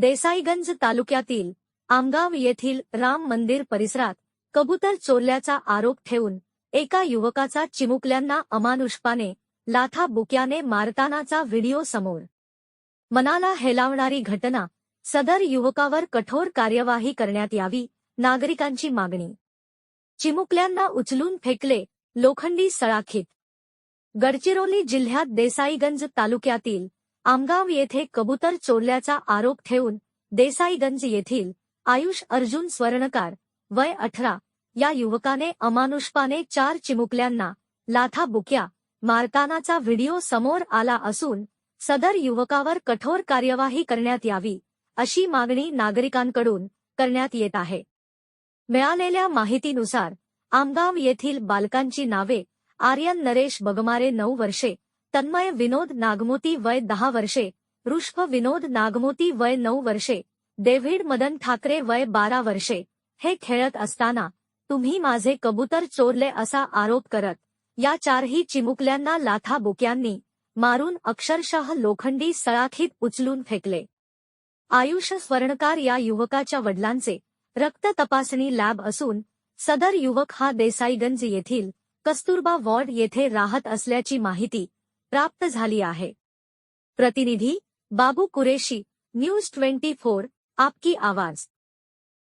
देसाईगंज तालुक्यातील आमगाव येथील राम मंदिर परिसरात कबूतर चोरल्याचा आरोप ठेवून एका युवकाचा चिमुकल्यांना अमानुषपाने लाथा बुक्याने मारतानाचा व्हिडिओ समोर मनाला हेलावणारी घटना सदर युवकावर कठोर कार्यवाही करण्यात यावी नागरिकांची मागणी. चिमुकल्यांना उचलून फेकले लोखंडी सळाखीत. गडचिरोली जिल्ह्यात देसाईगंज तालुक्यातील आमगाव येथे कबूतर चोरल्याचा आरोप ठेवून देसाईगंज येथील आयुष अर्जुन स्वर्णकार वय अठरा या युवकाने अमानुष्पाने चार चिमुकल्यांना लाथा बुक्या मारतानाचा व्हिडिओ समोर आला असून सदर युवकावर कठोर कार्यवाही करण्यात यावी अशी मागणी नागरिकांकडून करण्यात येत आहे. मिळालेल्या माहितीनुसार आमगाव येथील बालकांची नावे आर्यन नरेश बगमारे नऊ वर्षे तन्मय विनोद नागमोती वय दहा वर्षे ऋष्भ विनोद नागमोती वय नऊ वर्षे डेव्हिड मदन ठाकरे वय बारा वर्षे हे खेळत असताना तुम्ही माझे कबूतर चोरले असा आरोप करत या चारही चिमुकल्यांना लाथा बोक्यांनी मारून अक्षरशः लोखंडी सळाखीत उचलून फेकले. आयुष स्वर्णकार या युवकाच्या वडिलांचे रक्त तपासणी लॅब असून सदर युवक हा देसाईगंज येथील कस्तुरबा वॉर्ड येथे राहत असल्याची माहिती प्राप्त झाली आहे. प्रतिनिधी Babu Qureshi news twenty four आपकी आवाज.